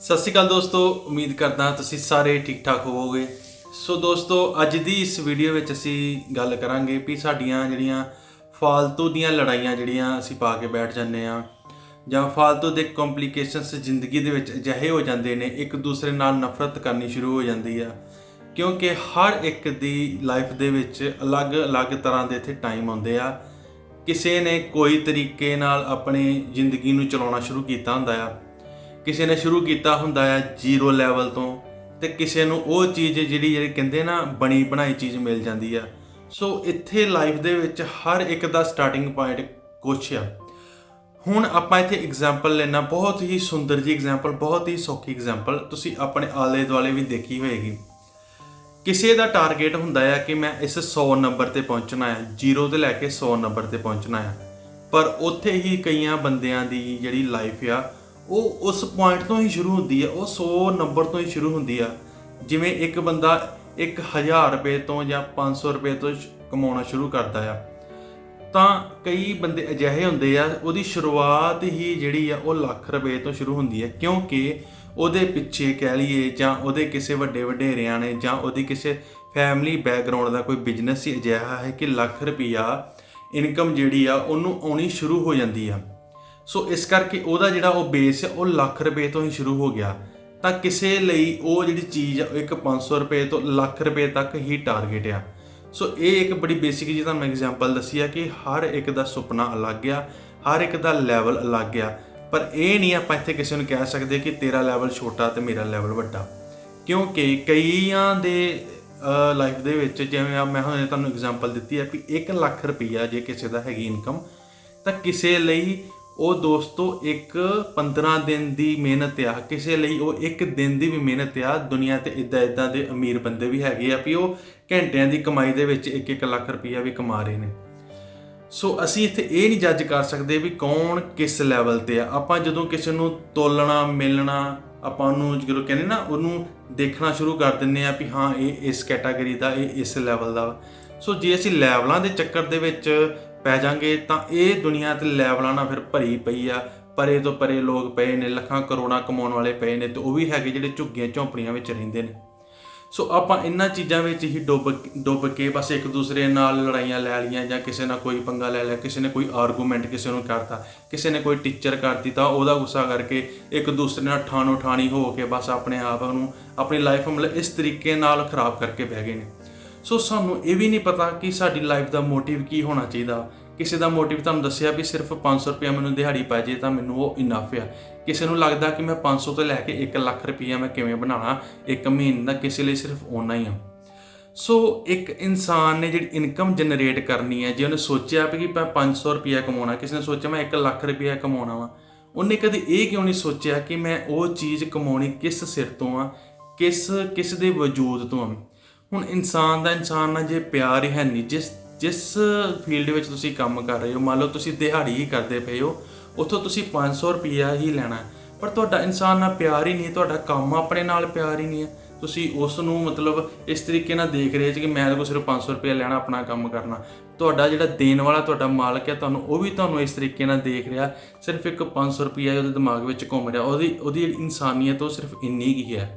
ਸਤਿ ਸ਼੍ਰੀ ਅਕਾਲ ਦੋਸਤੋ, ਉਮੀਦ ਕਰਦਾ ਤੁਸੀਂ ਸਾਰੇ ਠੀਕ ਠਾਕ ਹੋਵੋਗੇ। ਸੋ ਦੋਸਤੋ, ਅੱਜ ਦੀ ਇਸ ਵੀਡੀਓ ਵਿੱਚ ਅਸੀਂ ਗੱਲ ਕਰਾਂਗੇ ਵੀ ਸਾਡੀਆਂ ਜਿਹੜੀਆਂ ਫਾਲਤੂ ਦੀਆਂ ਲੜਾਈਆਂ ਜਿਹੜੀਆਂ ਅਸੀਂ ਪਾ ਕੇ ਬੈਠ ਜਾਂਦੇ ਆ ਜਾਂ ਫਾਲਤੂ ਦੇ ਕੰਪਲਿਕੇਸ਼ਨਸ ਜ਼ਿੰਦਗੀ ਦੇ ਵਿੱਚ ਅਜਿਹੇ ਹੋ ਜਾਂਦੇ ਨੇ, ਇੱਕ ਦੂਸਰੇ ਨਾਲ ਨਫ਼ਰਤ ਕਰਨੀ ਸ਼ੁਰੂ ਹੋ ਜਾਂਦੀ ਆ। ਕਿਉਂਕਿ ਹਰ ਇੱਕ ਦੀ ਲਾਈਫ ਦੇ ਵਿੱਚ ਅਲੱਗ-ਅਲੱਗ ਤਰ੍ਹਾਂ ਦੇ ਇੱਥੇ ਟਾਈਮ ਆਉਂਦੇ ਆ। ਕਿਸੇ ਨੇ ਕੋਈ ਤਰੀਕੇ ਨਾਲ ਆਪਣੀ ਜ਼ਿੰਦਗੀ ਨੂੰ ਚਲਾਉਣਾ ਸ਼ੁਰੂ ਕੀਤਾ ਹੁੰਦਾ ਆ। ਕਿਸੇ ਨੇ ਸ਼ੁਰੂ ਕੀਤਾ ਹੁੰਦਾ ਆ ਜ਼ੀਰੋ ਲੈਵਲ ਤੋਂ ਤੇ ਕਿਸੇ ਨੂੰ ਉਹ ਚੀਜ਼ ਜਿਹੜੀ ਜਿਹੜੀ ਕਹਿੰਦੇ ਨਾ ਬਣੀ ਬਣਾਈ ਚੀਜ਼ ਮਿਲ ਜਾਂਦੀ ਆ। ਸੋ ਇੱਥੇ ਲਾਈਫ ਦੇ ਵਿੱਚ ਹਰ ਇੱਕ ਦਾ ਸਟਾਰਟਿੰਗ ਪੁਆਇੰਟ ਕੁਛ ਆ। ਹੁਣ ਆਪਾਂ ਇੱਥੇ ਐਗਜ਼ਾਮਪਲ ਲੈਣਾ ਬਹੁਤ ਹੀ ਸੁੰਦਰ ਜੀ ਐਗਜ਼ਾਮਪਲ ਬਹੁਤ ਹੀ ਸੌਖੀ ਐਗਜ਼ਾਮਪਲ ਤੁਸੀਂ ਆਪਣੇ ਆਲੇ ਦੁਆਲੇ ਵੀ ਦੇਖੀ ਹੋਏਗੀ। ਕਿਸੇ ਦਾ ਟਾਰਗੇਟ ਹੁੰਦਾ ਹੈ ਕਿ ਮੈਂ ਇਸ 100 ਨੰਬਰ ਤੇ ਪਹੁੰਚਣਾ ਹੈ 0 ਤੋਂ ਲੈ ਕੇ 100 ਨੰਬਰ ਤੇ ਪਹੁੰਚਣਾ ਹੈ ਪਰ ਉੱਥੇ ਹੀ ਕਈਆਂ ਬੰਦਿਆਂ ਦੀ ਜਿਹੜੀ ਲਾਈਫ ਆ ਉਹ ਉਸ ਪੁਆਇੰਟ ਤੋਂ ਹੀ ਸ਼ੁਰੂ ਹੁੰਦੀ ਹੈ ਉਹ 100 ਨੰਬਰ ਤੋਂ ਹੀ ਸ਼ੁਰੂ ਹੁੰਦੀ ਆ। ਜਿਵੇਂ ਇੱਕ ਬੰਦਾ 1000 ਰੁਪਏ ਤੋਂ ਜਾਂ 500 ਰੁਪਏ ਤੋਂ ਸ਼- ਕਮਾਉਣਾ ਸ਼ੁਰੂ ਕਰਦਾ ਆ, ਤਾਂ ਕਈ ਬੰਦੇ ਅਜਿਹੇ ਹੁੰਦੇ ਆ, ਉਹਦੀ ਸ਼ੁਰੂਆਤ ਹੀ ਜਿਹੜੀ ਆ, ਉਹ ਲੱਖ ਰੁਪਏ ਤੋਂ ਸ਼ੁਰੂ ਹੁੰਦੀ ਹੈ ਕਿਉਂਕਿ ਉਹਦੇ ਪਿੱਛੇ ਕਹਿ ਲਈਏ ਜਾਂ ਉਹਦੇ ਕਿਸੇ ਵੱਡੇ ਵਡੇਰਿਆਂ ਨੇ ਜਾਂ ਉਹਦੀ ਕਿਸੇ ਫੈਮਿਲੀ ਬੈਕਗ੍ਰਾਉਂਡ ਦਾ ਕੋਈ ਬਿਜ਼ਨਸ ਹੀ ਅਜਿਹਾ ਹੈ ਕਿ ਲੱਖ ਰੁਪਈਆ ਇਨਕਮ ਜਿਹੜੀ ਆ, ਉਹਨੂੰ ਆਉਣੀ ਸ਼ੁਰੂ ਹੋ ਜਾਂਦੀ ਆ। ਸੋ ਇਸ ਕਰਕੇ ਉਹਦਾ ਜਿਹੜਾ ਉਹ ਬੇਸ ਹੈ ਉਹ ਲੱਖ ਰੁਪਏ ਤੋਂ ਹੀ ਸ਼ੁਰੂ ਹੋ ਗਿਆ। ਤਾਂ ਕਿਸੇ ਲਈ ਉਹ ਜਿਹੜੀ ਚੀਜ਼ ਆ, ਉਹ ਇੱਕ 500 ਰੁਪਏ ਤੋਂ ਲੱਖ ਰੁਪਏ ਤੱਕ ਹੀ ਟਾਰਗੇਟ ਆ। ਸੋ ਇਹ ਇੱਕ ਬੜੀ ਬੇਸਿਕ ਜੀ ਤੁਹਾਨੂੰ ਐਗਜ਼ਾਮਪਲ ਦੱਸੀ ਆ ਕਿ ਹਰ ਇੱਕ ਦਾ ਸੁਪਨਾ ਅਲੱਗ ਆ, ਹਰ ਇੱਕ ਦਾ ਲੈਵਲ ਅਲੱਗ ਆ। ਪਰ ਇਹ ਨਹੀਂ ਆਪਾਂ ਇੱਥੇ ਕਿਸੇ ਨੂੰ ਕਹਿ ਸਕਦੇ ਕਿ ਤੇਰਾ ਲੈਵਲ ਛੋਟਾ ਤੇ ਮੇਰਾ ਲੈਵਲ ਵੱਡਾ। ਕਿਉਂਕਿ ਕਈਆਂ ਦੇ ਲਾਈਫ ਦੇ ਵਿੱਚ ਜਿਵੇਂ ਆ, ਮੈਂ ਹੁਣ ਤੁਹਾਨੂੰ ਐਗਜ਼ਾਮਪਲ ਦਿੱਤੀ ਹੈ ਵੀ 1 ਲੱਖ ਰੁਪਈਆ ਜੇ ਕਿਸੇ ਦਾ ਹੈਗੀ ਇਨਕਮ ਤਾਂ ਕਿਸੇ ਲਈ ਉਹ ਦੋਸਤੋ ਇੱਕ 15 ਦਿਨ ਦੀ ਮਿਹਨਤ ਆ। ਕਿਸੇ ਲਈ ਉਹ ਇੱਕ ਦਿਨ ਦੀ ਵੀ ਮਿਹਨਤ ਆ। ਦੁਨੀਆ ਤੇ ਇਦਾਂ ਇਦਾਂ ਦੇ ਅਮੀਰ ਬੰਦੇ ਵੀ ਹੈਗੇ ਆ ਵੀ ਉਹ ਘੰਟਿਆਂ ਦੀ ਕਮਾਈ ਦੇ ਵਿੱਚ 1-1 ਲੱਖ ਰੁਪਈਆ ਵੀ ਕਮਾ ਰਹੇ ਨੇ। ਸੋ ਅਸੀਂ ਇੱਥੇ ਇਹ ਨਹੀਂ ਜੱਜ ਕਰ ਸਕਦੇ ਵੀ ਕੌਣ ਕਿਸ ਲੈਵਲ ਤੇ ਆ। ਆਪਾਂ ਜਦੋਂ ਕਿਸੇ ਨੂੰ ਤੋਲਣਾ, ਮਿਲਣਾ, ਆਪਾਂ ਉਹਨੂੰ ਜਦੋਂ ਕਹਿੰਦੇ ਨਾ, ਉਹਨੂੰ ਦੇਖਣਾ ਸ਼ੁਰੂ ਕਰ ਦਿੰਨੇ ਆ ਵੀ ਹਾਂ, ਇਹ ਇਸ ਕੈਟਾਗਰੀ ਦਾ, ਇਹ ਇਸ ਲੈਵਲ ਦਾ ਸੋ ਜੇ ਅਸੀਂ ਲੈਵਲਾਂ ਦੇ ਚੱਕਰ ਦੇ ਵਿੱਚ ਪੈ ਜਾਾਂਗੇ ਤਾਂ ਇਹ ਦੁਨੀਆ ਤੇ ਲੈਵਲਾਂ ਨਾਲ ਫਿਰ ਭਰੀ ਪਈ ਆ। ਪਰੇ ਤੋਂ ਪਰੇ ਲੋਕ ਪਏ ਨੇ, ਲੱਖਾਂ ਕਰੋੜਾਂ ਕਮਾਉਣ ਵਾਲੇ ਪਏ ਨੇ ਤੇ ਉਹ ਵੀ ਹੈਗੇ ਜਿਹੜੇ ਝੁੱਗੀਆਂ ਝੌਂਪੜੀਆਂ ਵਿੱਚ ਰਹਿੰਦੇ ਨੇ। ਸੋ ਆਪਾਂ ਇਹਨਾਂ ਚੀਜ਼ਾਂ ਵਿੱਚ ਹੀ ਡੁੱਬ ਡੁੱਬ ਕੇ ਬਸ ਇੱਕ ਦੂਸਰੇ ਨਾਲ ਲੜਾਈਆਂ ਲੈ ਲਈਆਂ ਜਾਂ ਕਿਸੇ ਨਾਲ ਕੋਈ ਪੰਗਾ ਲੈ ਲਿਆ, ਕਿਸੇ ਨੇ ਕੋਈ ਆਰਗੂਮੈਂਟ ਕਿਸੇ ਨੂੰ ਕਰਤਾ, ਕਿਸੇ ਨੇ ਕੋਈ ਟੀਚਰ ਕਰਤੀ, ਤਾਂ ਉਹਦਾ ਗੁੱਸਾ ਕਰਕੇ ਇੱਕ ਦੂਸਰੇ ਨਾਲ ਠਾਣੋ ਠਾਣੀ ਹੋ ਕੇ ਬਸ ਆਪਣੇ ਆਪ ਨੂੰ, ਆਪਣੀ ਲਾਈਫ ਮਤਲਬ ਇਸ ਤਰੀਕੇ ਨਾਲ ਖਰਾਬ ਕਰਕੇ ਬਹਿ ਗਏ ਨੇ। ਸੋ ਸਾਨੂੰ ਇਹ ਵੀ ਨਹੀਂ ਪਤਾ ਕਿ ਸਾਡੀ ਲਾਈਫ ਦਾ ਮੋਟਿਵ ਕੀ ਹੋਣਾ ਚਾਹੀਦਾ। ਕਿਸੇ ਦਾ ਮੋਟਿਵ ਤੁਹਾਨੂੰ ਦੱਸਿਆ ਵੀ ਸਿਰਫ 500 ਰੁਪਏ ਮੈਨੂੰ ਦਿਹਾੜੀ ਪੈ ਜੇ ਤਾਂ ਮੈਨੂੰ ਉਹ ਇਨਫ ਆ। ਕਿਸੇ ਨੂੰ ਲੱਗਦਾ ਕਿ ਮੈਂ 500 ਤੋਂ ਲੈ ਕੇ 1 ਲੱਖ ਰੁਪਈਆ ਮੈਂ ਕਿਵੇਂ ਬਣਾਉਣਾ ਇੱਕ ਮਹੀਨੇ ਦਾ ਕਿਸੇ ਲਈ ਸਿਰਫ ਓਨਾ ਹੀ ਆ। ਸੋ ਇੱਕ ਇਨਸਾਨ ਨੇ ਜਿਹੜੀ ਇਨਕਮ ਜਨਰੇਟ ਕਰਨੀ ਹੈ, ਜੇ ਉਹਨੇ ਸੋਚਿਆ ਵੀ ਕਿ ਮੈਂ 500 ਰੁਪਈਆ ਕਮਾਉਣਾ, ਕਿਸੇ ਨੇ ਸੋਚਿਆ ਮੈਂ 1 ਲੱਖ ਰੁਪਈਆ ਕਮਾਉਣਾ ਵਾ, ਉਹਨੇ ਕਦੇ ਇਹ ਕਿਉਂ ਨਹੀਂ ਸੋਚਿਆ ਕਿ ਮੈਂ ਉਹ ਚੀਜ਼ ਕਮਾਉਣੀ ਕਿਸ ਸਿਰ ਤੋਂ ਆ, ਕਿਸ ਕਿਸ ਦੇ ਵਜੂਦ ਤੋਂ ਆ? ਹੁਣ ਇਨਸਾਨ ਦਾ, ਇਨਸਾਨ ਨਾਲ ਜੇ ਪਿਆਰ ਹੀ ਹੈ ਨਹੀਂ, ਜਿਸ ਜਿਸ ਫੀਲਡ ਵਿੱਚ ਤੁਸੀਂ ਕੰਮ ਕਰ ਰਹੇ ਹੋ, ਮੰਨ ਲਓ ਤੁਸੀਂ ਦਿਹਾੜੀ ਹੀ ਕਰਦੇ ਪਏ ਹੋ, ਉੱਥੋਂ ਤੁਸੀਂ 500 ਰੁਪਈਆ ਹੀ ਲੈਣਾ ਪਰ ਤੁਹਾਡਾ ਇਨਸਾਨ ਨਾਲ ਪਿਆਰ ਹੀ ਨਹੀਂ ਤੁਹਾਡਾ ਕੰਮ ਆਪਣੇ ਨਾਲ ਪਿਆਰ ਹੀ ਨਹੀਂ ਹੈ। ਤੁਸੀਂ ਉਸ ਨੂੰ ਮਤਲਬ ਇਸ ਤਰੀਕੇ ਨਾਲ ਦੇਖ ਰਹੇ ਜੀ ਕਿ ਮੈਂ ਤਾਂ ਕੋਈ ਸਿਰਫ 500 ਰੁਪਏ ਲੈਣਾ, ਆਪਣਾ ਕੰਮ ਕਰਨਾ। ਤੁਹਾਡਾ ਜਿਹੜਾ ਦੇਣ ਵਾਲਾ, ਤੁਹਾਡਾ ਮਾਲਕ ਹੈ, ਤੁਹਾਨੂੰ ਉਹ ਵੀ ਤੁਹਾਨੂੰ ਇਸ ਤਰੀਕੇ ਨਾਲ ਦੇਖ ਰਿਹਾ, ਸਿਰਫ ਇੱਕ 500 ਰੁਪਈਆ ਉਹਦੇ ਦਿਮਾਗ ਵਿੱਚ ਘੁੰਮ ਰਿਹਾ। ਉਹਦੀ ਉਹਦੀ ਇਨਸਾਨੀਅਤ ਉਹ ਸਿਰਫ ਇੰਨੀ ਹੀ ਹੈ।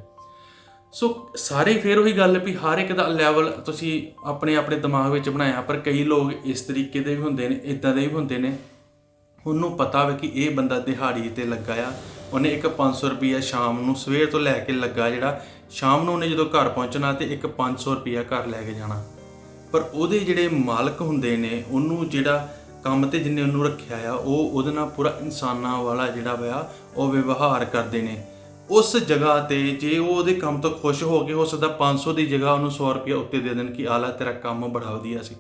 ਸੋ ਸਾਰੇ ਫੇਰ ਉਹੀ ਗੱਲ ਵੀ ਹਰ ਇੱਕ ਦਾ ਲੈਵਲ ਤੁਸੀਂ ਆਪਣੇ ਆਪਣੇ ਦਿਮਾਗ ਵਿੱਚ ਬਣਾਇਆ, ਪਰ ਕਈ ਲੋਕ ਇਸ ਤਰੀਕੇ ਦੇ ਵੀ ਹੁੰਦੇ ਨੇ ਇਦਾਂ ਦੇ ਵੀ ਹੁੰਦੇ ਨੇ। ਉਹਨੂੰ ਪਤਾ ਵਾ ਕਿ ਇਹ ਬੰਦਾ ਦਿਹਾੜੀ ਤੇ ਲੱਗਾ ਆ। ਉਹਨੇ ਇੱਕ 500 ਰੁਪਿਆ ਸ਼ਾਮ ਨੂੰ ਸਵੇਰ ਤੋਂ ਲੈ ਕੇ ਲੱਗਾ ਜਿਹੜਾ, ਸ਼ਾਮ ਨੂੰ ਉਹਨੇ ਜਦੋਂ ਘਰ ਪਹੁੰਚਣਾ ਤੇ ਇੱਕ 500 ਰੁਪਿਆ ਘਰ ਲੈ ਕੇ ਜਾਣਾ। ਪਰ ਉਹਦੇ ਜਿਹੜੇ ਮਾਲਕ ਹੁੰਦੇ ਨੇ, ਉਹਨੂੰ ਜਿਹੜਾ ਕੰਮ ਤੇ ਜਿੰਨੇ ਉਹਨੂੰ ਰੱਖਿਆ ਆ, ਉਹ ਉਹਦੇ ਨਾਲ ਪੂਰਾ ਇਨਸਾਨਾਂ ਵਾਲਾ ਜਿਹੜਾ ਵਾ, ਉਹ ਵਿਵਹਾਰ ਕਰਦੇ ਨੇ। ਉਸ ਜਗ੍ਹਾ ਤੇ ਜੇ ਉਹ ਉਹਦੇ ਕੰਮ ਤੋਂ ਖੁਸ਼ ਹੋ ਕੇ ਹੋ ਸਕਦਾ 500 ਦੀ ਜਗ੍ਹਾ ਉਹਨੂੰ 100 ਰੁਪਏ ਉੱਤੇ ਦੇ ਦੇਣ ਕਿ ਆਲਾ ਤੇਰਾ ਕੰਮ ਬੜਾ ਵਧੀਆ ਸੀ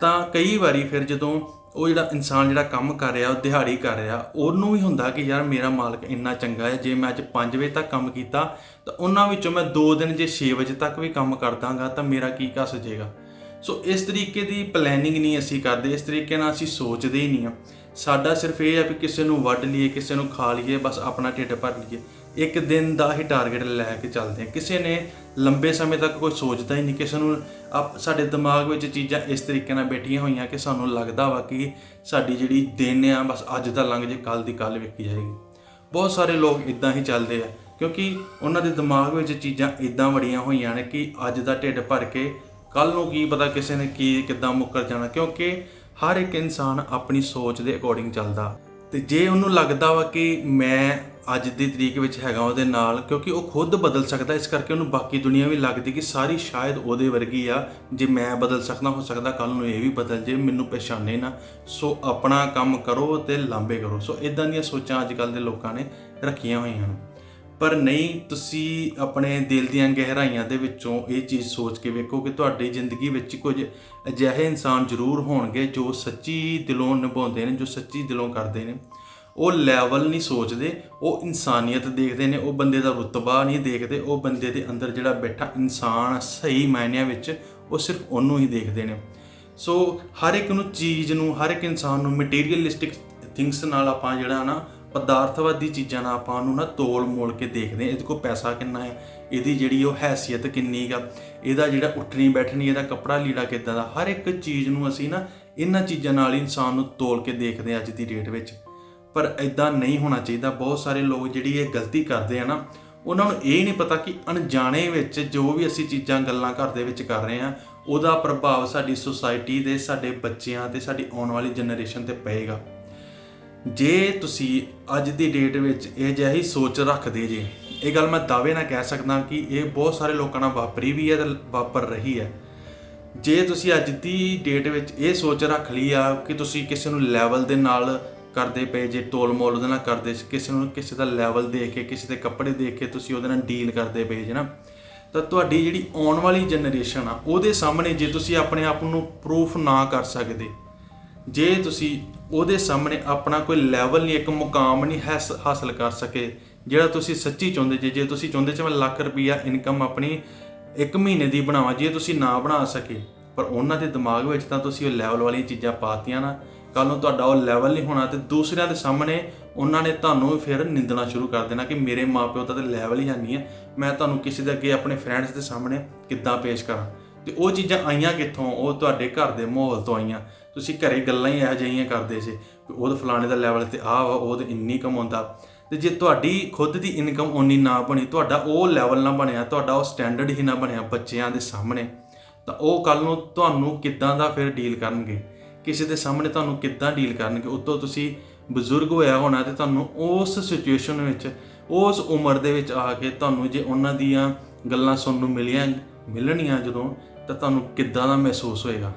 ਤਾਂ ਕਈ ਵਾਰੀ ਫਿਰ ਜਦੋਂ ਉਹ ਜਿਹੜਾ ਇਨਸਾਨ ਜਿਹੜਾ ਕੰਮ ਕਰ ਰਿਹਾ, ਉਹ ਦਿਹਾੜੀ ਕਰ ਰਿਹਾ, ਉਹਨੂੰ ਵੀ ਹੁੰਦਾ ਕਿ ਯਾਰ ਮੇਰਾ ਮਾਲਕ ਇੰਨਾ ਚੰਗਾ ਹੈ, ਜੇ ਮੈਂ ਅੱਜ 5 ਵਜੇ ਤੱਕ ਕੰਮ ਕੀਤਾ, ਤਾਂ ਉਹਨਾਂ ਵਿੱਚੋਂ ਮੈਂ 2 ਦਿਨ ਜੇ 6 ਵਜੇ ਤੱਕ ਵੀ ਕੰਮ ਕਰ ਦਾਂਗਾ, ਤਾਂ ਮੇਰਾ ਕੀ ਘਸ ਜਾਏਗਾ। ਸੋ ਇਸ ਤਰੀਕੇ ਦੀ ਪਲੈਨਿੰਗ ਨਹੀਂ ਅਸੀਂ ਕਰਦੇ, ਇਸ ਤਰੀਕੇ ਨਾਲ ਅਸੀਂ ਸੋਚਦੇ ਹੀ ਨਹੀਂ ਆ। ਸਾਡਾ ਸਿਰਫ ਇਹ ਹੈ ਕਿ ਕਿਸੇ ਨੂੰ ਵੱਢ ਲਈਏ, ਕਿਸੇ ਨੂੰ ਖਾ ਲਈਏ, ਬਸ ਆਪਣਾ ਢਿੱਡ ਭਰ ਲਈਏ। ਇੱਕ ਦਿਨ ਦਾ ਹੀ ਟਾਰਗੇਟ ਲੈ ਕੇ ਚੱਲਦੇ ਆ ਕਿਸੇ ਨੇ ਲੰਬੇ ਸਮੇਂ ਤੱਕ ਕੋਈ ਸੋਚਦਾ ਹੀ ਨਹੀਂ, ਕਿਸੇ ਨੂੰ ਆਪ ਸਾਡੇ ਦਿਮਾਗ ਵਿੱਚ ਚੀਜ਼ਾਂ ਇਸ ਤਰੀਕੇ ਨਾਲ ਬੈਠੀਆਂ ਹੋਈਆਂ ਕਿ ਸਾਨੂੰ ਲੱਗਦਾ ਵਾ ਕਿ ਸਾਡੀ ਜਿਹੜੀ ਦਿਨ ਆ, ਬਸ ਅੱਜ ਦਾ ਲੰਘ ਜੇ ਕੱਲ ਦੀ ਕੱਲ ਵੇਖੀ ਜਾਏਗੀ। ਬਹੁਤ ਸਾਰੇ ਲੋਕ ਇਦਾਂ ਹੀ ਚੱਲਦੇ ਆ, ਕਿਉਂਕਿ ਉਹਨਾਂ ਦੇ ਦਿਮਾਗ ਵਿੱਚ ਚੀਜ਼ਾਂ ਇਦਾਂ ਵੜੀਆਂ ਹੋਈਆਂ ਨੇ ਕਿ ਅੱਜ ਦਾ ਢਿੱਡ ਭਰ ਕੇ ਕੱਲ ਨੂੰ ਕੀ ਪਤਾ ਕਿਸੇ ਨੇ ਕੀ, ਕਿੱਦਾਂ ਮੁੱਕਰ ਜਾਣਾ, ਕਿਉਂਕਿ ਹਰ ਇੱਕ ਇਨਸਾਨ ਆਪਣੀ ਸੋਚ ਦੇ ਅਕੋਰਡਿੰਗ ਚੱਲਦਾ। ਤੇ ਜੇ ਉਹਨੂੰ ਲੱਗਦਾ ਵਾ ਕਿ ਮੈਂ ਅੱਜ ਦੀ ਤਰੀਕ ਵਿੱਚ ਹੈਗਾ ਉਹਦੇ ਨਾਲ, ਕਿਉਂਕਿ ਉਹ ਖੁਦ ਬਦਲ ਸਕਦਾ, ਇਸ ਕਰਕੇ ਉਹਨੂੰ ਬਾਕੀ ਦੁਨੀਆ ਵੀ ਲੱਗਦੀ ਕਿ ਸਾਰੀ ਸ਼ਾਇਦ ਉਹਦੇ ਵਰਗੀ ਆ, ਜੇ ਮੈਂ ਬਦਲ ਸਕਦਾ, ਹੋ ਸਕਦਾ ਕੱਲ ਨੂੰ ਇਹ ਵੀ ਬਦਲ ਜੇ, ਮੈਨੂੰ ਪਛਾਣੇ ਨਾ। ਸੋ ਆਪਣਾ ਕੰਮ ਕਰੋ ਤੇ ਲਾਂਬੇ ਕਰੋ। ਸੋ ਇਦਾਂ ਦੀਆਂ ਸੋਚਾਂ ਅੱਜ ਕੱਲ ਦੇ ਲੋਕਾਂ ਨੇ ਰੱਖੀਆਂ ਹੋਈਆਂ ਹਨ ਪਰ ਨਹੀਂ, ਤੁਸੀਂ ਆਪਣੇ ਦਿਲ ਦੀਆਂ ਗਹਿਰਾਈਆਂ ਦੇ ਵਿੱਚੋਂ ਇਹ ਚੀਜ਼ ਸੋਚ ਕੇ ਵੇਖੋ ਕਿ ਤੁਹਾਡੀ ਜ਼ਿੰਦਗੀ ਵਿੱਚ ਕੁਝ ਅਜਿਹੇ ਇਨਸਾਨ ਜ਼ਰੂਰ ਹੋਣਗੇ ਜੋ ਸੱਚੀ ਦਿਲੋਂ ਨਿਭਾਉਂਦੇ ਨੇ, ਜੋ ਸੱਚੀ ਦਿਲੋਂ ਕਰਦੇ ਨੇ। ਉਹ ਲੈਵਲ ਨਹੀਂ ਸੋਚਦੇ, ਉਹ ਇਨਸਾਨੀਅਤ ਦੇਖਦੇ ਨੇ, ਉਹ ਬੰਦੇ ਦਾ ਰੁਤਬਾ ਨਹੀਂ ਦੇਖਦੇ, ਉਹ ਬੰਦੇ ਦੇ ਅੰਦਰ ਜਿਹੜਾ ਬੈਠਾ ਇਨਸਾਨ ਸਹੀ ਮਾਇਨਿਆਂ ਵਿੱਚ, ਉਹ ਸਿਰਫ ਉਹਨੂੰ ਹੀ ਦੇਖਦੇ ਨੇ। ਸੋ ਹਰ ਇੱਕ ਨੂੰ ਚੀਜ਼ ਨੂੰ, ਹਰ ਇੱਕ ਇਨਸਾਨ ਨੂੰ ਮਟੀਰੀਅਲਿਸਟਿਕ ਥਿੰਗਸ ਨਾਲ ਆਪਾਂ ਜਿਹੜਾ ਨਾ ਪਦਾਰਥਵਾਦੀ ਚੀਜ਼ਾਂ ਨਾਲ ਆਪਾਂ ਉਹਨੂੰ ਨਾ ਤੋਲ ਮੋਲ ਕੇ ਦੇਖਦੇ ਹਾਂ। ਇਹਦੇ ਕੋਲ ਪੈਸਾ ਕਿੰਨਾ ਹੈ? ਇਹਦੀ ਜਿਹੜੀ ਉਹ ਹੈਸੀਅਤ ਕਿੰਨੀ ਗਾ ਇਹਦਾ ਜਿਹੜਾ ਉੱਠਣੀ ਬੈਠਣੀ, ਇਹਦਾ ਕੱਪੜਾ ਲੀੜਾ ਕਿੱਦਾਂ ਦਾ? ਹਰ ਇੱਕ ਚੀਜ਼ ਨੂੰ ਅਸੀਂ ਨਾ ਇਹਨਾਂ ਚੀਜ਼ਾਂ ਨਾਲ ਇਨਸਾਨ ਨੂੰ ਤੋਲ ਕੇ ਦੇਖਦੇ ਹਾਂ ਅੱਜ ਦੀ ਡੇਟ ਵਿੱਚ। ਪਰ ਇਦਾਂ ਨਹੀਂ ਹੋਣਾ ਚਾਹੀਦਾ। ਬਹੁਤ ਸਾਰੇ ਲੋਕ ਜਿਹੜੀ ਇਹ ਗਲਤੀ ਕਰਦੇ ਆ ਨਾ, ਉਹਨਾਂ ਨੂੰ ਇਹ ਨਹੀਂ ਪਤਾ ਕਿ ਅਣਜਾਣੇ ਵਿੱਚ ਜੋ ਵੀ ਅਸੀਂ ਚੀਜ਼ਾਂ ਗੱਲਾਂ ਘਰ ਦੇ ਵਿੱਚ ਕਰ ਰਹੇ ਆ ਉਹਦਾ ਪ੍ਰਭਾਵ ਸਾਡੀ ਸੁਸਾਇਟੀ ਦੇ, ਸਾਡੇ ਬੱਚਿਆਂ ਤੇ, ਸਾਡੀ ਆਉਣ ਵਾਲੀ ਜਨਰੇਸ਼ਨ ਤੇ ਪਏਗਾ। ਜੇ ਤੁਸੀਂ ਅੱਜ ਦੀ ਡੇਟ ਵਿੱਚ ਇਹ ਜਿਹੀ ਸੋਚ ਰੱਖਦੇ ਜੇ, ਇਹ ਗੱਲ ਮੈਂ ਦਾਅਵੇ ਨਾਲ ਕਹਿ ਸਕਦਾ ਕਿ ਇਹ ਬਹੁਤ ਸਾਰੇ ਲੋਕਾਂ ਨਾਲ ਵਾਪਰੀ ਵੀ ਹੈ ਤੇ ਵਾਪਰ ਰਹੀ ਹੈ। ਜੇ ਤੁਸੀਂ ਅੱਜ ਦੀ ਡੇਟ ਵਿੱਚ ਇਹ ਸੋਚ ਰੱਖ ਲਈ ਆ ਕਿ ਤੁਸੀਂ ਕਿਸੇ ਨੂੰ ਲੈਵਲ ਦੇ ਨਾਲ ਕਰਦੇ ਪਏ ਜੇ ਤੋਲ ਮੋਲ ਉਹਦੇ ਨਾਲ ਕਰਦੇ ਕਿਸੇ ਨੂੰ ਕਿਸੇ ਦਾ ਲੈਵਲ ਦੇਖ ਕੇ, ਕਿਸੇ ਦੇ ਕੱਪੜੇ ਦੇਖ ਕੇ ਤੁਸੀਂ ਉਹਦੇ ਨਾਲ ਡੀਲ ਕਰਦੇ ਪਏ ਜੇ ਨਾ, ਤਾਂ ਤੁਹਾਡੀ ਜਿਹੜੀ ਆਉਣ ਵਾਲੀ ਜਨਰੇਸ਼ਨ ਆ, ਉਹਦੇ ਸਾਹਮਣੇ ਜੇ ਤੁਸੀਂ ਆਪਣੇ ਆਪ ਨੂੰ ਪ੍ਰੂਫ ਨਾ ਕਰ ਸਕਦੇ, ਜੇ ਤੁਸੀਂ ਉਹਦੇ ਸਾਹਮਣੇ ਆਪਣਾ ਕੋਈ ਲੈਵਲ ਨਹੀਂ, ਇੱਕ ਮੁਕਾਮ ਨਹੀਂ ਹੈਸ- ਹਾਸਲ ਕਰ ਸਕੇ। ਜਿਹੜਾ ਤੁਸੀਂ ਸੱਚੀ ਚਾਹੁੰਦੇ ਜੇ ਜੇ ਤੁਸੀਂ ਚਾਹੁੰਦੇ ਜੇ ਮੈਂ ਲੱਖ ਰੁਪਈਆ ਇਨਕਮ ਆਪਣੀ ਇੱਕ ਮਹੀਨੇ ਦੀ ਬਣਾਵਾਂ, ਜੇ ਤੁਸੀਂ ਨਾ ਬਣਾ ਸਕੇ, ਪਰ ਉਹਨਾਂ ਦੇ ਦਿਮਾਗ ਵਿੱਚ ਤਾਂ ਤੁਸੀਂ ਉਹ ਲੈਵਲ ਵਾਲੀਆਂ ਚੀਜ਼ਾਂ ਪਾਤੀਆਂ ਨਾ। ਕੱਲ ਨੂੰ ਤੁਹਾਡਾ ਉਹ ਲੈਵਲ ਨਹੀਂ ਹੋਣਾ ਤੇ ਦੂਸਰਿਆਂ ਦੇ ਸਾਹਮਣੇ ਉਹਨਾਂ ਨੇ ਤੁਹਾਨੂੰ ਫਿਰ ਨਿੰਦਣਾ ਸ਼ੁਰੂ ਕਰ ਦੇਣਾ ਕਿ ਮੇਰੇ ਮਾਪਿਓ ਦਾ ਤਾਂ ਲੈਵਲ ਹੀ ਹੈ ਨਹੀਂ ਹੈ ਮੈਂ ਤੁਹਾਨੂੰ ਕਿਸੇ ਦੇ ਅੱਗੇ ਆਪਣੇ ਫਰੈਂਡਸ ਦੇ ਸਾਹਮਣੇ ਕਿੱਦਾਂ ਪੇਸ਼ ਕਰਾਂ? ਤੇ ਉਹ ਚੀਜ਼ਾਂ ਆਈਆਂ ਕਿੱਥੋਂ? ਉਹ ਤੁਹਾਡੇ ਘਰ ਦੇ ਮਾਹੌਲ ਤੋਂ ਆਈਆਂ। ਤੁਸੀਂ ਘਰੇ ਗੱਲਾਂ ਹੀ ਇਹੋ ਜਿਹੀਆਂ ਕਰਦੇ ਸੀ ਕਿ ਉਹ ਤਾਂ ਫਲਾਣੇ ਦਾ ਲੈਵਲ ਤੇ ਆ ਵਾ, ਉਹ ਤੇ ਇੰਨੀ ਕਮਾਉਂਦਾ ਤੇ ਜੇ ਤੁਹਾਡੀ ਖੁਦ ਦੀ ਇਨਕਮ ਓਨੀ ਨਾ ਬਣੀ, ਤੁਹਾਡਾ ਉਹ ਲੈਵਲ ਨਾ ਬਣਿਆ, ਤੁਹਾਡਾ ਉਹ ਸਟੈਂਡਰਡ ਹੀ ਨਾ ਬਣਿਆ ਬੱਚਿਆਂ ਦੇ ਸਾਹਮਣੇ, ਤਾਂ ਉਹ ਕੱਲ ਨੂੰ ਤੁਹਾਨੂੰ ਕਿੱਦਾਂ ਦਾ ਫਿਰ ਡੀਲ ਕਰਨਗੇ? ਕਿਸੇ ਦੇ ਸਾਹਮਣੇ ਤੁਹਾਨੂੰ ਕਿੱਦਾਂ ਡੀਲ ਕਰਨਗੇ? ਉਤੋਂ ਤੁਸੀਂ ਬਜ਼ੁਰਗ ਹੋਇਆ ਹੋਣਾ ਤੇ ਤੁਹਾਨੂੰ ਉਸ ਸਿਚੁਏਸ਼ਨ ਵਿੱਚ, ਉਸ ਉਮਰ ਦੇ ਵਿੱਚ ਆ ਕੇ ਤੁਹਾਨੂੰ ਜੇ ਉਹਨਾਂ ਦੀਆਂ ਗੱਲਾਂ ਸੁਣਨ ਨੂੰ ਮਿਲੀਆਂ, ਮਿਲਣੀਆਂ ਜਦੋਂ, ਤਾਂ ਤੁਹਾਨੂੰ ਕਿੱਦਾਂ ਦਾ ਮਹਿਸੂਸ ਹੋਏਗਾ?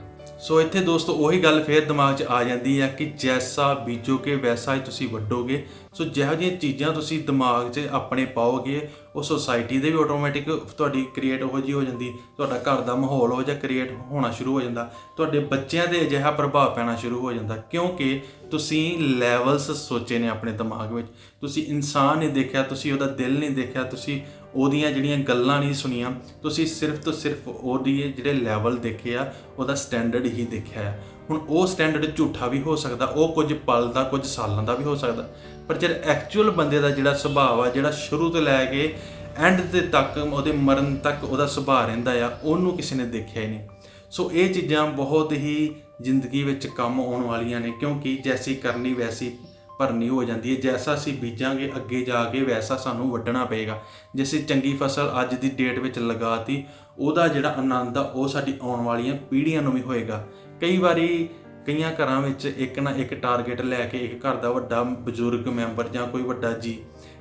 ਸੋ ਇੱਥੇ ਦੋਸਤੋ ਉਹੀ ਗੱਲ ਫੇਰ ਦਿਮਾਗ 'ਚ ਆ ਜਾਂਦੀ ਹੈ ਕਿ ਜੈਸਾ ਬੀਜੋਗੇ ਵੈਸਾ ਹੀ ਤੁਸੀਂ ਵੱਢੋਗੇ। ਸੋ ਜਿਹੋ ਜਿਹੀਆਂ ਚੀਜ਼ਾਂ ਤੁਸੀਂ ਦਿਮਾਗ 'ਚ ਆਪਣੇ ਪਾਓਗੇ, ਉਹ ਸੋਸਾਇਟੀ ਦੇ ਵੀ ਆਟੋਮੈਟਿਕ ਤੁਹਾਡੀ ਕ੍ਰੀਏਟ ਹੋ ਜੀ ਹੋ ਜਾਂਦੀ। ਤੁਹਾਡਾ ਘਰ ਦਾ ਮਾਹੌਲ ਹੋ ਜਾ ਕ੍ਰੀਏਟ ਹੋਣਾ ਸ਼ੁਰੂ ਹੋ ਜਾਂਦਾ। ਤੁਹਾਡੇ ਬੱਚਿਆਂ ਦੇ ਅਜਿਹਾ ਪ੍ਰਭਾਵ ਪੈਣਾ ਸ਼ੁਰੂ ਹੋ ਜਾਂਦਾ ਕਿਉਂਕਿ ਤੁਸੀਂ ਲੈਵਲਸ ਸੋਚੇ ਨੇ ਆਪਣੇ ਦਿਮਾਗ ਵਿੱਚ। ਤੁਸੀਂ ਇਨਸਾਨ ਨਹੀਂ ਦੇਖਿਆ, ਤੁਸੀਂ ਉਹਦਾ ਦਿਲ ਨਹੀਂ ਦੇਖਿਆ, ਤੁਸੀਂ ਉਹਦੀਆਂ ਜਿਹੜੀਆਂ ਗੱਲਾਂ ਨਹੀਂ ਸੁਣੀਆਂ, ਤੁਸੀਂ ਸਿਰਫ ਤੋਂ ਸਿਰਫ ਉਹਦੀ ਜਿਹੜੇ ਲੈਵਲ ਦੇਖੇ ਆ, ਉਹਦਾ ਸਟੈਂਡਰਡ ਹੀ ਦੇਖਿਆ ਆ। ਹੁਣ ਉਹ ਸਟੈਂਡਰਡ ਝੂਠਾ ਵੀ ਹੋ ਸਕਦਾ, ਉਹ ਕੁਝ ਪਲ ਦਾ, ਕੁਝ ਸਾਲਾਂ ਦਾ ਵੀ ਹੋ ਸਕਦਾ। ਪਰ ਜਿਹੜਾ ਐਕਚੁਅਲ ਬੰਦੇ ਦਾ ਜਿਹੜਾ ਸੁਭਾਅ ਆ, ਜਿਹੜਾ ਸ਼ੁਰੂ ਤੋਂ ਲੈ ਕੇ ਐਂਡ ਤੇ ਤੱਕ ਉਹਦੇ ਮਰਨ ਤੱਕ ਉਹਦਾ ਸੁਭਾਅ ਰਹਿੰਦਾ ਆ, ਉਹਨੂੰ ਕਿਸੇ ਨੇ ਦੇਖਿਆ ਹੀ ਨਹੀਂ। ਸੋ ਇਹ ਚੀਜ਼ਾਂ ਬਹੁਤ ਹੀ ਜ਼ਿੰਦਗੀ ਵਿੱਚ ਕੰਮ ਆਉਣ ਵਾਲੀਆਂ ਨੇ, ਕਿਉਂਕਿ ਜੈਸੀ ਕਰਨੀ ਵੈਸੀ ਭਰਨੀ ਹੋ ਜਾਂਦੀ ਹੈ। ਜੈਸਾ ਅਸੀਂ ਬੀਜਾਂਗੇ ਅੱਗੇ ਜਾ ਕੇ, ਵੈਸਾ ਸਾਨੂੰ ਵੱਢਣਾ ਪਏਗਾ। ਜੇ ਅਸੀਂ ਚੰਗੀ ਫਸਲ ਅੱਜ ਦੀ ਡੇਟ ਵਿੱਚ ਲਗਾਤੀ, ਉਹਦਾ ਜਿਹੜਾ ਆਨੰਦ ਆ, ਉਹ ਸਾਡੀ ਆਉਣ ਵਾਲੀਆਂ ਪੀੜ੍ਹੀਆਂ ਨੂੰ ਵੀ ਹੋਏਗਾ। ਕਈ ਵਾਰੀ ਕਈਆਂ ਘਰਾਂ ਵਿੱਚ ਇੱਕ ਨਾ ਇੱਕ ਟਾਰਗੇਟ ਲੈ ਕੇ ਇੱਕ ਘਰ ਦਾ ਵੱਡਾ ਬਜ਼ੁਰਗ ਮੈਂਬਰ ਜਾਂ ਕੋਈ ਵੱਡਾ ਜੀ,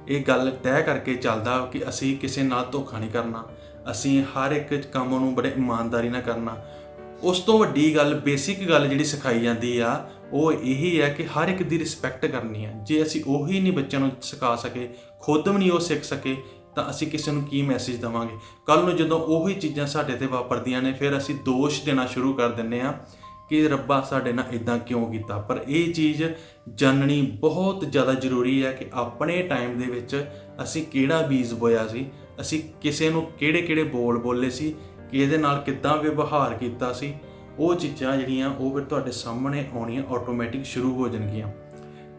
ਇਹ ਗੱਲ ਤੈਅ ਕਰਕੇ ਚੱਲਦਾ ਕਿ ਅਸੀਂ ਕਿਸੇ ਨਾਲ ਧੋਖਾ ਨਹੀਂ ਕਰਨਾ। ਅਸੀਂ ਹਰ ਇੱਕ ਕੰਮ ਨੂੰ ਬੜੇ ਇਮਾਨਦਾਰੀ ਨਾਲ ਕਰਨਾ। ਉਸ ਤੋਂ ਵੱਡੀ ਗੱਲ ਬੇਸਿਕ ਗੱਲ ਜਿਹੜੀ ਸਿਖਾਈ ਜਾਂਦੀ ਆ, ਉਹ ਇਹੀ ਹੈ ਕਿ ਹਰ ਇੱਕ ਦੀ ਰਿਸਪੈਕਟ ਕਰਨੀ ਹੈ ਜੇ ਅਸੀਂ ਉਹੀ ਨਹੀਂ ਬੱਚਿਆਂ ਨੂੰ ਸਿਖਾ ਸਕੇ, ਖੁਦ ਵੀ ਨਹੀਂ ਉਹ ਸਿੱਖ ਸਕੇ, ਤਾਂ ਅਸੀਂ ਕਿਸੇ ਨੂੰ ਕੀ ਮੈਸੇਜ ਦਵਾਂਗੇ? ਕੱਲ ਨੂੰ ਜਦੋਂ ਉਹੀ ਚੀਜ਼ਾਂ ਸਾਡੇ ਤੇ ਵਾਪਰਦੀਆਂ ਨੇ, ਫਿਰ ਅਸੀਂ ਦੋਸ਼ ਦੇਣਾ ਸ਼ੁਰੂ ਕਰ ਦਿੰਨੇ ਆ ਕਿ ਰੱਬਾ ਸਾਡੇ ਨਾਲ ਇਦਾਂ ਕਿਉਂ ਕੀਤਾ? ਪਰ ਇਹ ਚੀਜ਼ ਜਾਣਨੀ ਬਹੁਤ ਜ਼ਿਆਦਾ ਜ਼ਰੂਰੀ ਹੈ ਕਿ ਆਪਣੇ ਟਾਈਮ ਦੇ ਵਿੱਚ ਅਸੀਂ ਕਿਹੜਾ ਬੀਜ ਬੋਇਆ ਸੀ? ਅਸੀਂ ਕਿਸੇ ਨੂੰ ਕਿਹੜੇ-ਕਿਹੜੇ ਬੋਲ ਬੋਲੇ ਸੀ? ਕਿ ਇਹਦੇ ਨਾਲ ਕਿੱਦਾਂ ਵਿਵਹਾਰ ਕੀਤਾ ਸੀ, ਉਹ ਚੀਜ਼ਾਂ ਜਿਹੜੀਆਂ ਉਹ ਫਿਰ ਤੁਹਾਡੇ ਸਾਹਮਣੇ ਆਉਣੀਆਂ ਆਟੋਮੈਟਿਕ ਸ਼ੁਰੂ ਹੋ ਜਾਣਗੀਆਂ।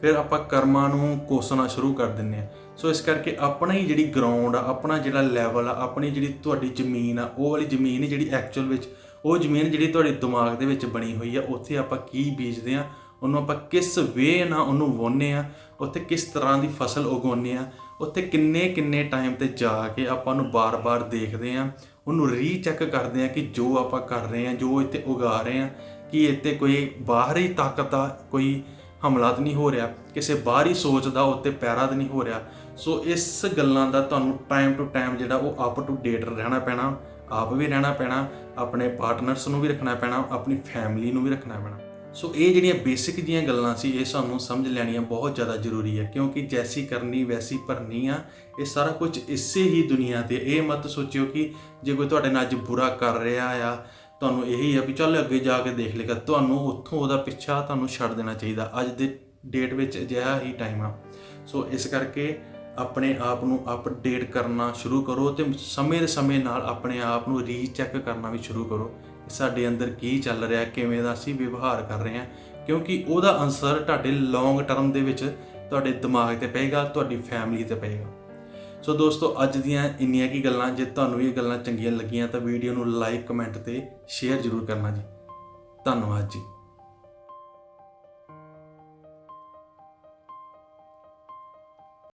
ਫਿਰ ਆਪਾਂ ਕਰਮਾਂ ਨੂੰ ਕੋਸਣਾ ਸ਼ੁਰੂ ਕਰ ਦਿੰਨੇ ਆ ਸੋ ਇਸ ਕਰਕੇ ਆਪਣਾ ਹੀ ਜਿਹੜੀ ਗਰਾਊਂਡ ਆ, ਆਪਣਾ ਜਿਹੜਾ ਲੈਵਲ ਆ, ਆਪਣੀ ਜਿਹੜੀ ਤੁਹਾਡੀ ਜ਼ਮੀਨ ਆ, ਉਹ ਵਾਲੀ ਜ਼ਮੀਨ ਜਿਹੜੀ ਐਕਚੁਅਲ ਵਿੱਚ, ਉਹ ਜ਼ਮੀਨ ਜਿਹੜੀ ਤੁਹਾਡੇ ਦਿਮਾਗ ਦੇ ਵਿੱਚ ਬਣੀ ਹੋਈ ਆ, ਉੱਥੇ ਆਪਾਂ ਕੀ ਬੀਜਦੇ ਆ ਉਹਨੂੰ ਆਪਾਂ ਕਿਸ ਵੇ ਨਾਲ ਉਹਨੂੰ ਵਾਹੁੰਦੇ ਆ ਉੱਥੇ ਕਿਸ ਤਰ੍ਹਾਂ ਦੀ ਫਸਲ ਉਗਾਉਂਦੇ ਆ ਉੱਥੇ ਕਿੰਨੇ ਕਿੰਨੇ ਟਾਈਮ ਤੇ ਜਾ ਕੇ ਆਪਾਂ ਨੂੰ ਬਾਰ-ਬਾਰ ਦੇਖਦੇ ਆ ਉਹਨੂੰ ਰੀਚੈੱਕ ਕਰਦੇ ਆ ਕਿ ਜੋ ਆਪਾਂ ਕਰ ਰਹੇ ਆ ਜੋ ਇੱਥੇ ਉਗਾ ਰਹੇ ਆ ਕਿ ਇੱਥੇ ਕੋਈ ਬਾਹਰੀ ਤਾਕਤ ਦਾ ਕੋਈ ਹਮਲਾ ਤਾਂ ਨਹੀਂ ਹੋ ਰਿਹਾ, ਕਿਸੇ ਬਾਹਰੀ ਸੋਚ ਦਾ ਉੱਤੇ ਪੈਰਾ ਤਾਂ ਨਹੀਂ ਹੋ ਰਿਹਾ। ਸੋ ਇਸ ਗੱਲਾਂ ਦਾ ਤੁਹਾਨੂੰ ਟਾਈਮ ਟੂ ਟਾਈਮ ਜਿਹੜਾ ਉਹ ਅਪ ਟੂ ਡੇਟ ਰਹਿਣਾ ਪੈਣਾ, ਆਪ ਵੀ ਰਹਿਣਾ ਪੈਣਾ, ਆਪਣੇ ਪਾਰਟਨਰਸ ਨੂੰ ਵੀ ਰੱਖਣਾ ਪੈਣਾ, ਆਪਣੀ ਫੈਮਿਲੀ ਨੂੰ ਵੀ ਰੱਖਣਾ ਪੈਣਾ। ਸੋ ਇਹ ਜਿਹੜੀਆਂ ਬੇਸਿਕ ਜੀਆਂ ਗੱਲਾਂ ਸੀ, ਇਹ ਸਾਨੂੰ ਸਮਝ ਲੈਣੀਆਂ ਬਹੁਤ ਜ਼ਿਆਦਾ ਜ਼ਰੂਰੀ ਹੈ, ਕਿਉਂਕਿ ਜੈਸੀ ਕਰਨੀ, ਵੈਸੀ ਭਰਨੀ ਆ, ਇਹ ਸਾਰਾ ਕੁਝ ਇਸੇ ਹੀ ਦੁਨੀਆ ਤੇ ਇਹ ਮਤ ਸੋਚਿਓ ਕਿ ਜੇ ਕੋਈ ਤੁਹਾਡੇ ਨਾਲ ਅੱਜ ਬੁਰਾ ਕਰ ਰਿਹਾ ਆ, ਤੁਹਾਨੂੰ ਇਹੀ ਆ ਵੀ ਚੱਲ ਅੱਗੇ ਜਾ ਕੇ ਦੇਖ ਲੇਗਾ, ਤੁਹਾਨੂੰ ਉੱਥੋਂ ਉਹਦਾ ਪਿੱਛਾ ਤੁਹਾਨੂੰ ਛੱਡ ਦੇਣਾ ਚਾਹੀਦਾ। ਅੱਜ ਦੇ ਡੇਟ ਵਿੱਚ ਅਜਿਹਾ ਹੀ ਟਾਈਮ ਆ। ਸੋ ਇਸ ਕਰਕੇ ਆਪਣੇ ਆਪ ਨੂੰ ਅਪਡੇਟ ਕਰਨਾ ਸ਼ੁਰੂ ਕਰੋ ਤੇ ਸਮੇਂ ਦੇ ਸਮੇਂ ਨਾਲ ਆਪਣੇ ਆਪ ਨੂੰ ਰੀਚੈਕ ਕਰਨਾ ਵੀ ਸ਼ੁਰੂ ਕਰੋ। ਸਾਡੇ ਅੰਦਰ ਕੀ ਚੱਲ ਰਿਹਾ, ਕਿਵੇਂ ਦਾ ਅਸੀਂ ਵਿਵਹਾਰ ਕਰ ਰਹੇ ਹਾਂ, ਕਿਉਂਕਿ ਉਹਦਾ ਅਨਸਰ ਤੁਹਾਡੇ ਲੌਂਗ ਟਰਮ ਦੇ ਵਿੱਚ ਤੁਹਾਡੇ ਦਿਮਾਗ ਤੇ ਪਏਗਾ, ਤੁਹਾਡੀ ਫੈਮਿਲੀ ਤੇ ਪਏਗਾ। ਸੋ ਦੋਸਤੋ, ਅੱਜ ਦੀਆਂ ਇੰਨੀਆਂ ਕੀ ਗੱਲਾਂ, ਜੇ ਤੁਹਾਨੂੰ ਇਹ ਗੱਲਾਂ ਚੰਗੀਆਂ ਲੱਗੀਆਂ ਤਾਂ ਵੀਡੀਓ ਨੂੰ ਲਾਈਕ ਕਮੈਂਟ ਤੇ ਸ਼ੇਅਰ ਜ਼ਰੂਰ ਕਰਨਾ ਜੀ। ਧੰਨਵਾਦ ਜੀ।